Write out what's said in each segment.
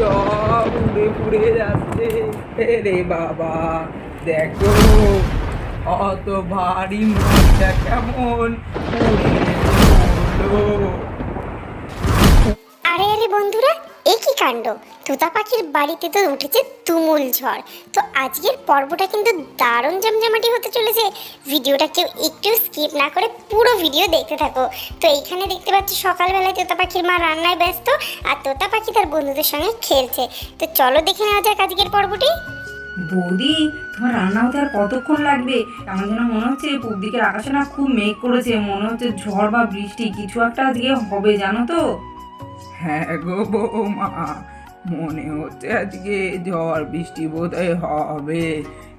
সব উড়ে পুড়ে যাচ্ছে। রে বাবা, দেখো, অত ভারী মাছটা কেমন আরে আরে বন্ধুরা, এ কি কাণ্ড? তোতা পাখির বাড়িতে তো উঠেছে তুমুল ঝড়। তো আজকের পর্বটা কিন্তু দারুণ জমজমাটি হতে চলেছে। ভিডিওটা কেউ একটু স্কিপ না করে পুরো ভিডিও দেখতে থাকো। তো এইখানে দেখতে পাচ্ছি সকালবেলায় তোতা পাখির মা রান্নায় ব্যস্ত আর তোতা পাখি তার বন্ধুদের সঙ্গে খেলছে। তো চলো দেখে নেওয়া যাক আজকের পর্বটি। বৌদি তোমার রান্না হতে আর কতক্ষণ লাগবে? আমার যেন মনে হচ্ছে পূব দিকের আকাশে না খুব মেঘ করেছে মনে হচ্ছে ঝড় বা বৃষ্টি কিছু একটা আজকে হবে জানো তো? হ্যাঁ গো বৌমা মনে হচ্ছে আজকে ঝড় বৃষ্টি বোধহয় হবে।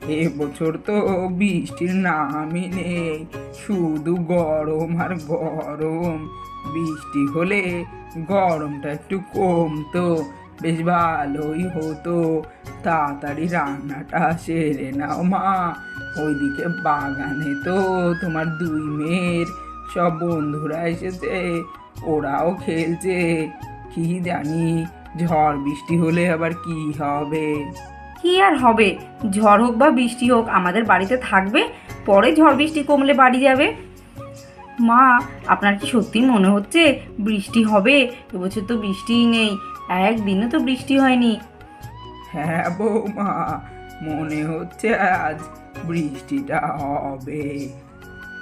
এবছর তো বৃষ্টির নামই নেই, শুধু গরম আর গরম। বৃষ্টি হলে গরমটা একটু কমতো, বেশ ভালোই হতো। তাড়াতাড়ি রান্নাটা সেরে নাও মা। ওইদিকে বাগানে তো তোমার দুই মেয়ের সব বন্ধুরা এসেছে, ওরাও খেলছে। কি জানি ঝড় বৃষ্টি হলে আবার কি হবে? কি আর হবে? ঝড় হোক বা বৃষ্টি হোক আমাদের বাড়িতে থাকবে পরে ঝড় বৃষ্টি কমলে বাড়ি যাবে। মা আপনার কি সত্যি মনে হচ্ছে বৃষ্টি হবে? এবছর তো বৃষ্টিই নেই একদিনও তো বৃষ্টি হয়নি। হ্যাঁ বৌমা মনে হচ্ছে আজ বৃষ্টিটা হবে।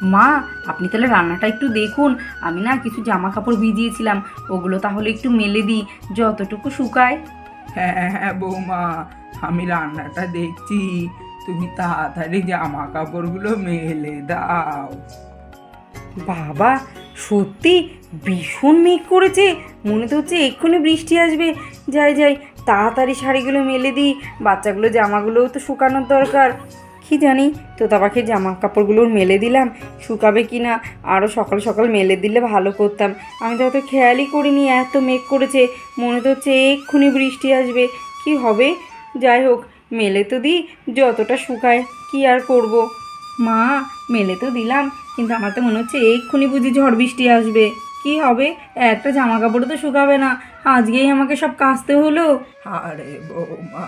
মা আপনি তাহলে রান্নাটা একটু দেখুন। আমি না কিছু জামা কাপড় ভিজিয়েছিলাম ওগুলো তাহলে একটু মেলে দিই যতটুকু শুকায়। হ্যাঁ হ্যাঁ বৌমা আমি রান্নাটা দেখছি। তুমি তাড়াতাড়ি জামা কাপড়গুলো মেলে দাও। বাবা সত্যি ভীষণ মেঘ করেছে। মনে তো হচ্ছে এক্ষুনি বৃষ্টি আসবে। যাই যাই তাড়াতাড়ি শাড়িগুলো মেলে দিই। বাচ্চাগুলো জামাগুলোও তো শুকানোর দরকার। কি জানি? তোতা পাখির জামা কাপড়গুলো মেলে দিলাম। শুকাবে কি না? আরও সকাল সকাল মেলে দিলে ভালো করতাম। আমি তো অত খেয়ালই করিনি, এত মেঘ করেছে। মনে তো হচ্ছে এক্ষুনি বৃষ্টি আসবে। কি হবে? যাই হোক, মেলে তো দিই, যতটা শুকায় কি আর করব? মা, মেলে তো দিলাম, কিন্তু আমার তো মনে হচ্ছে এক্ষুনি বুঝি ঝড় বৃষ্টি আসবে। কি হবে? একটা জামা কাপড় তো শুকাবে না। আজকেই আমাকে সব কাচতে হলো। আরে বৌমা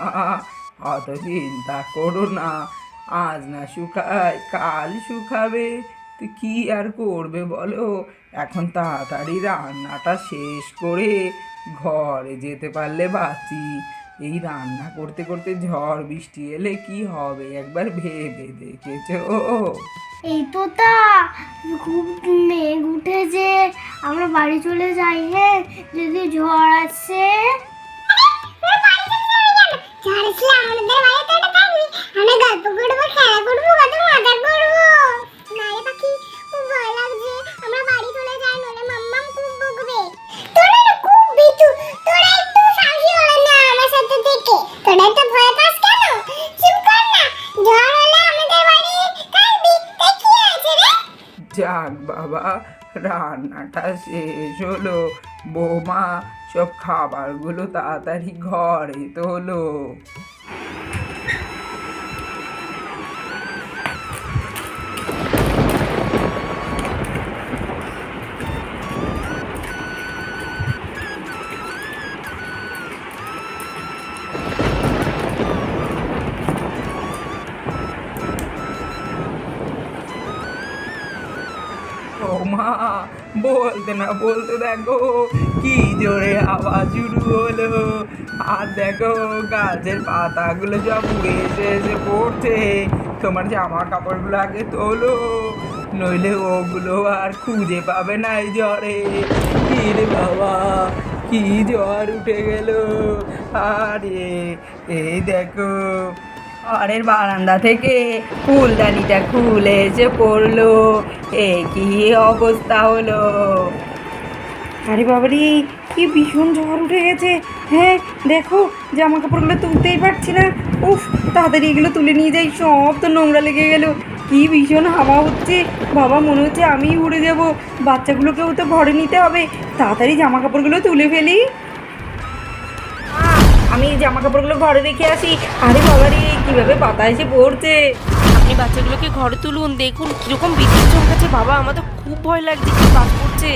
অত চিন্তা করো না। আজ না শুকায় কাল শুকাবে। তো কি আর করবে বলো? এখন তাড়াতাড়ি রান্নাটা শেষ করে ঘরে যেতে পারলে বাঁচি। এই রান্না করতে করতে ঝড় বৃষ্টি এলে কি হবে একবার ভেবে দেখেছ? এই তো তা খুব মেঘ উঠেছে। আমরা বাড়ি চলে যাই হ্যাঁ? যদি ঝড় আসে? ঝড় আসলে আমাদের বাড়িতে আমরা গল্প করব, খেলা করব, কত মজা করব। না রে পাখি, খুব ভয় লাগছে। আমরা বাড়ি চলে যাই নলে মাম্মাম খুব বকবে। তোরা খুব বিতু তোরা একটু সাহসী হলো না আমার সাথে থেকে। তোরা তো ভয় পাস কেন? চুপ কর না। ঝড় হলে আমাদের বাড়ি থাকবি তাই কি আছে রে? যাক বাবা, রান্নাটা শেষ হলো। বৌমা, সব খাবারগুলো তাড়াতাড়ি ঘরে তোলো। বলতে না বলতে দেখো, কি জোরে আওয়াজ শুরু হলো। আর দেখো, গাছের পাতাগুলো সব উড়ে এসে এসে পড়ছে। তোমার জামা কাপড়গুলো আগে তোলো, নইলে ওগুলো আর খুঁজে পাবে না এই জ্বরে। রে বাবা, কি জ্বর উঠে গেল। আরে, এই দেখো ঘরের বারান্দা থেকে ফুলদানিটা খুলে এসে পড়ল। এ কি অবস্থা হলো? আরে বাবারি, কি ভীষণ ঝড় উঠে গেছে। হ্যাঁ দেখো জামা কাপড়গুলো তুলতেই পারছি না। উফ, তাড়াতাড়ি এগুলো তুলে নিয়ে যাই, সব তো নোংরা লেগে গেল। কি ভীষণ হাওয়া হচ্ছে। বাবা, মনে হচ্ছে আমিই উড়ে যাব। বাচ্চাগুলোকেও তো ঘরে নিতে হবে। তাড়াতাড়ি জামা কাপড়গুলো তুলে ফেলি। আমি জামা কাপড়গুলো ঘরে রেখে আসি। আরে বাবা রে কীভাবে এসে পড়ছে? আপনি বাচ্চাগুলোকে ঘরে তুলুন দেখুন কীরকম বিদ্যুৎ চমকাচ্ছে। বাবা আমার তো খুব ভয় লাগছে কি বাস করছে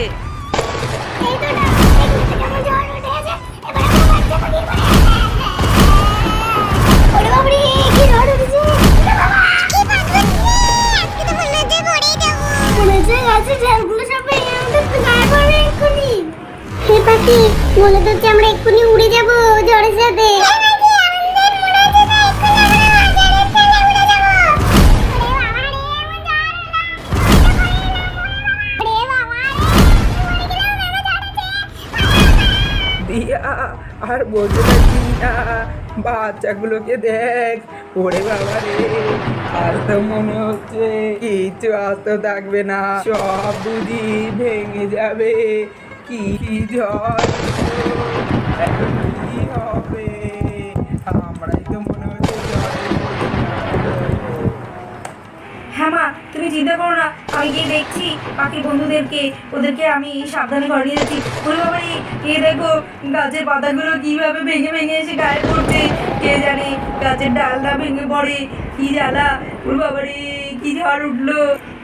বলে তো আমরা এক্ষুনি উড়ে যাব। ঝড়ের দিয়া, আর বলতে পারছি না। বাচ্চাগুলোকে দেখ, ওরে বাবা রে। আর তো মনে হচ্ছে কিছু আস্ত থাকবে না। সব বুঝি ভেঙে যাবে। কি ঝড় এখন কি হবে আমরাই তো মনে হচ্ছে ঝড়ে পড়ে যাব। হ্যাঁ মা, তুমি চিন্তা করো না। আমি গিয়ে দেখছি বাকি বন্ধুদেরকে, ওদেরকে আমি সাবধানে নিয়ে যাচ্ছি। ওরে বাবা এ দেখো গাছের পাতাগুলো কীভাবে ভেঙে ভেঙে এসে গায়ে পড়ছে। কে জানে গাছের ডালটা ভেঙে পড়ে। কী জ্বালা। ওর বাবা রে, কি ঝড় উঠল।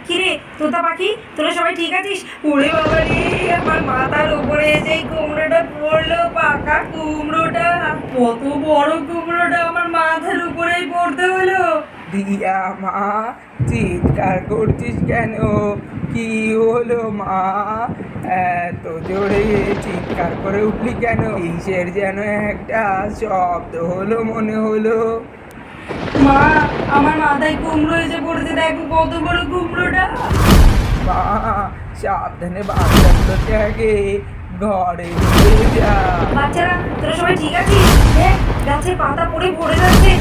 কিরে তোতা পাখি, তোরা সবাই ঠিক আছিস? ওরে বাবা রে, আমার মাথার উপরে যে কুমড়োটা পড়ল, পাকা কুমড়োটা কত বড় কুমড়োটা আমার মাথার উপরেই পড়তে হলো। দিয়া মা চিৎকার করছিস কেন? কি হলো মা? এত জোরে চিৎকার করে উঠলি কেন? কিসের যেন একটা শব্দ হলো মনে হলো? মা আমার মাথায় কুমড়ো এসে পড়েছে দেখো কত বড় কুমড়োটা। মা সাবধানে বাচ্চাগুলোকে আগে ঘরে নিয়ে যা। বাচ্চারা তোরা সবাই ঠিক আছিস? গাছের পাতা পড়ে পড়ে যাচ্ছে।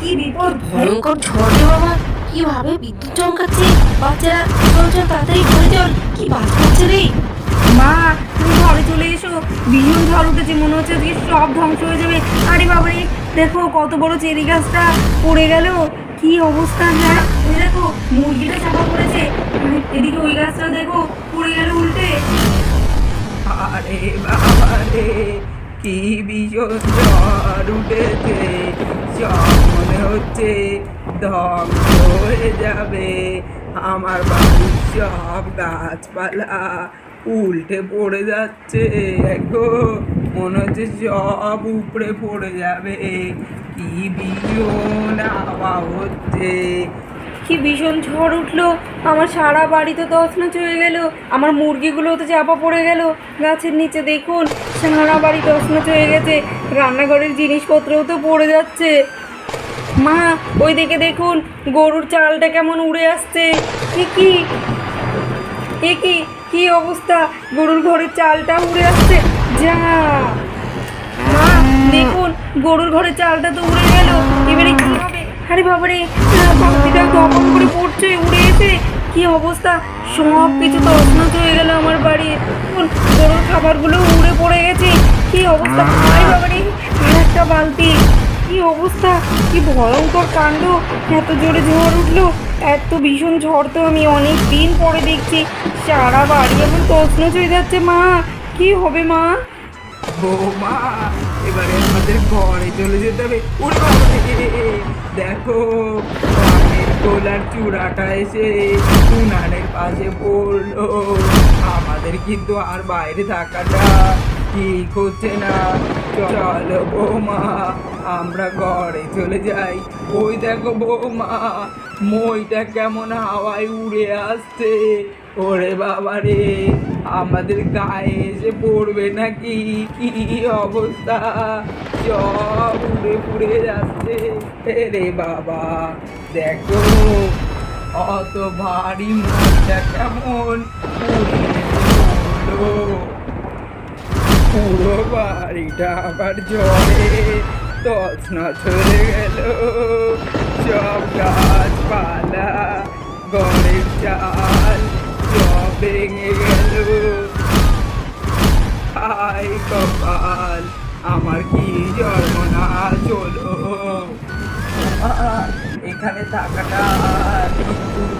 কি বিপদ? ভয়ঙ্কর ঝড় রে বাবা। কীভাবে বিদ্যুৎ চমকাচ্ছে? বাচ্চারা, চল চল, তাড়াতাড়ি ঘরে কি বাজ পড়ছে রে? মা, তুমি ঘরে চলে এসো। ভীষণ ঝড় উঠেছে, মনে হচ্ছে আজকে সব ধ্বংস হয়ে যাবে। আরে বাবারে, দেখো কত বড় চেরি গাছটা পড়ে গেল। কি অবস্থা হ্যাঁ দেখো, মুরগিটা চাপা পড়েছে। এদিকে ওই গাছটা দেখো, পড়ে গেল উল্টে। আরে বাবা রে কি ভীষণ ঝড় উঠেছে? সব মনে হচ্ছে ধ্বংস হয়ে যাবে, আমার বাড়ির সব গাছপালা উল্টে পড়ে যাচ্ছে। দেখো, মনে হচ্ছে সব উপরে পড়ে যাবে। কি ভীষণ হাওয়া হচ্ছে। কি ভীষণ ঝড় উঠল। আমার সারা বাড়ি তো তছনছ হয়ে গেল। আমার মুরগিগুলো তো চাপা পড়ে গেল। গাছের নিচে দেখুন, সারা বাড়ি তছনছ হয়ে গেছে। রান্নাঘরের জিনিসপত্রও তো পড়ে যাচ্ছে। মা, ওই দিকে দেখুন, গরুর চালটা কেমন উড়ে আসছে। কি কি? এ কি? কি অবস্থা? গরুর ঘরের চালটা উড়ে আসছে। যা! মা, দেখুন, গরুর ঘরের চালটা তো উড়ে গেল। এবারে কি হবে? আরে বাবারে পাখিটা করে পড়ছে উড়ে এসে। কি অবস্থা? সব কিছু তো অস্নত হয়ে গেল আমার বাড়ি। গরুর খাবারগুলো উড়ে পড়ে গেছে। কি অবস্থা? আরে বাবারে, আর একটা বালতি। কি অবস্থা? কি ভয়ঙ্কর কাণ্ড। এত জোরে ঝড় উঠল। এত ভীষণ ঝড় তো আমি অনেক দিন পরে দেখছি। সারা বাড়ি এখন তছনছ হয়ে যাচ্ছে মা। কি হবে মা? বৌমা এবারে আমাদের ঘরে চলে যেতে হবে। রে, দেখো পানের গোলার চূড়াটা এসে উনানের পাশে পড়ল। আমাদের কিন্তু আর বাইরে থাকাটা ঠিক হচ্ছে না। চলো বৌমা আমরা ঘরে চলে যাই। ওই দেখো বৌমা মইটা কেমন হাওয়ায় উড়ে আসছে। ওরে বাবা রে আমাদের গায়ে এসে পড়বে নাকি? কি অবস্থা? সব উড়ে উড়ে যাচ্ছে। রে বাবা, দেখো, অত ভারী মনটা কেমন? পুরো বাড়িটা আবার জলে তছনছ হয়ে গেল। সব গাছপালা, ঘরের চাল ভেঙে গেল। হাই কপাল, আমার কি জন্ম না চলো এখানে থাকাটা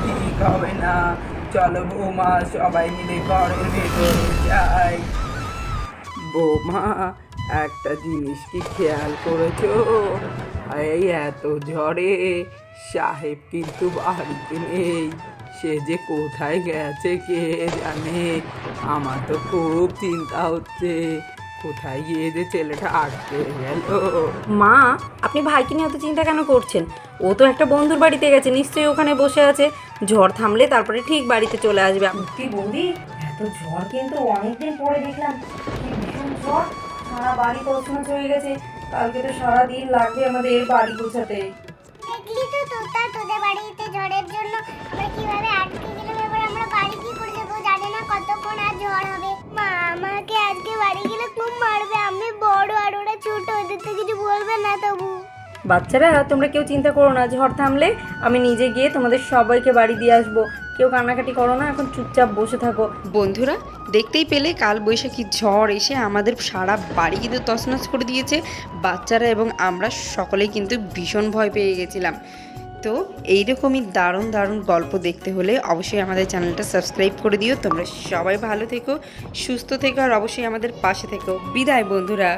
ঠিক হবে না। চলো বৌমা, সবাই মিলে ঘরের ভেতরে যাই। বৌমা, একটা জিনিস কি খেয়াল করেছ? এই এত ঝড়ে সাহেব কিন্তু বাড়িতে নেই। সে যে কোথায় গেছে কে জানে? আমার তো খুব চিন্তা হচ্ছে। কোথায় গিয়ে যে ছেলেটা আটকে গেল? মা আপনি ভাইকে নিয়ে অত চিন্তা কেন করছেন? ও তো একটা বন্ধুর বাড়িতে গেছে নিশ্চয়ই ওখানে বসে আছে। ঝড় থামলে তারপরে ঠিক বাড়িতে চলে আসবে। সত্যি বৌদি এত ঝড় কিন্তু অনেকদিন পরে দেখলাম। ভীষণ ঝড়। সারা বাড়ি তছনছ হয়ে গেছে। কালকে তো সারাদিন লাগবে আমাদের বাড়ি গোছাতে দেখলি তো তোতা, তোদের বাড়িতে ঝড়ের জন্য আমরা কীভাবে আটকে গেলাম? এবার আমরা বাড়ি কি করে যাব? জানি না কতক্ষণ আর ঝড় হবে। মা আমাকে আজকে বাড়ি গেলে খুব মারবে। আমি বড় আর ওরা ছোট, ওদের তো কিছু বলবে না তবু। বাচ্চারা, তোমরা কেউ চিন্তা করো না, ঝড় থামলে আমি নিজে গিয়ে তোমাদের সবাইকে বাড়ি দিয়ে আসব। কেউ কান্নাকাটি করো না, এখন চুপচাপ বসে থাকো। বন্ধুরা, দেখতেই পেলে কাল বৈশাখী ঝড় এসে আমাদের সারা বাড়ি কিন্তু তছনছ করে দিয়েছে। বাচ্চারা এবং আমরা সকলেই কিন্তু ভীষণ ভয় পেয়ে গেছিলাম। তো এইরকমই দারুণ দারুণ গল্প দেখতে হলে অবশ্যই আমাদের চ্যানেলটা সাবস্ক্রাইব করে দিও। তোমরা সবাই ভালো থেকো, সুস্থ থেকো, আর অবশ্যই আমাদের পাশে থেকো। বিদায় বন্ধুরা।